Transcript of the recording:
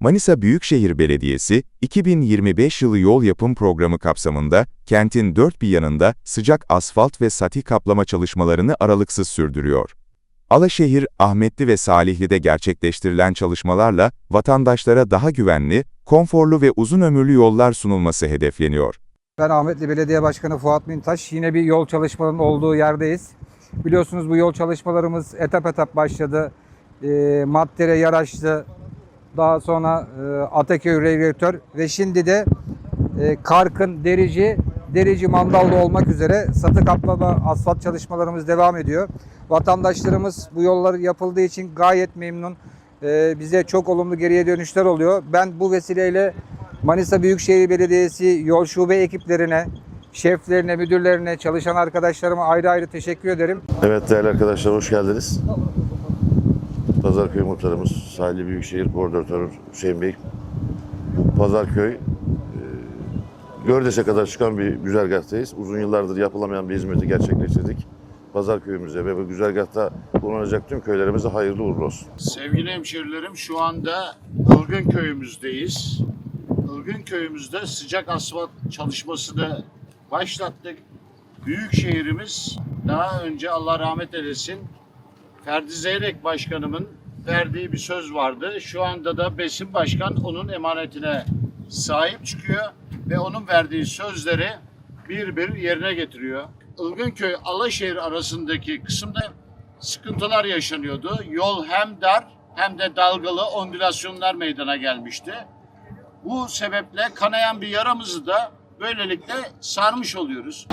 Manisa Büyükşehir Belediyesi, 2025 yılı yol yapım programı kapsamında, kentin dört bir yanında sıcak asfalt ve sati kaplama çalışmalarını aralıksız sürdürüyor. Alaşehir, Ahmetli ve Salihli'de gerçekleştirilen çalışmalarla, vatandaşlara daha güvenli, konforlu ve uzun ömürlü yollar sunulması hedefleniyor. Ben Ahmetli Belediye Başkanı Fuat Mintaş. Yine bir yol çalışmalarının olduğu yerdeyiz. Biliyorsunuz bu yol çalışmalarımız etap etap başladı. E, Maddere, Yaraşlı, daha sonra e, Ataköy, Regülatör ve şimdi de e, Karkın, Derici, Derici Mandallı olmak üzere satı kaplama asfalt çalışmalarımız devam ediyor. Vatandaşlarımız bu yollar yapıldığı için gayet memnun. E, bize çok olumlu geriye dönüşler oluyor. Ben bu vesileyle Manisa Büyükşehir Belediyesi yol şube ekiplerine, şeflerine, müdürlerine, çalışan arkadaşlarıma ayrı ayrı teşekkür ederim. Evet değerli arkadaşlar hoş geldiniz. Pazarköy Muhtarımız, Sahili Büyükşehir Koordinatörü Hüseyin Bey. Pazarköy, e, Gördes'e kadar çıkan bir güzergahtayız. Uzun yıllardır yapılamayan bir hizmeti gerçekleştirdik. Pazarköy'ümüze ve bu güzergahta bulunacak tüm köylerimize hayırlı uğurlu olsun. Sevgili hemşerilerim şu anda Ilgın köyümüzdeyiz. Ilgın köyümüzde sıcak asfalt çalışmasını başlattık. Büyük şehrimiz daha önce Allah rahmet eylesin Ferdi Zeyrek Başkanımın verdiği bir söz vardı. Şu anda da Besim Başkan onun emanetine sahip çıkıyor ve onun verdiği sözleri bir bir yerine getiriyor. Ilgınköy Alaşehir arasındaki kısımda sıkıntılar yaşanıyordu. Yol hem dar hem de dalgalı ondülasyonlar meydana gelmişti. Bu sebeple kanayan bir yaramızı da böylelikle sarmış oluyoruz.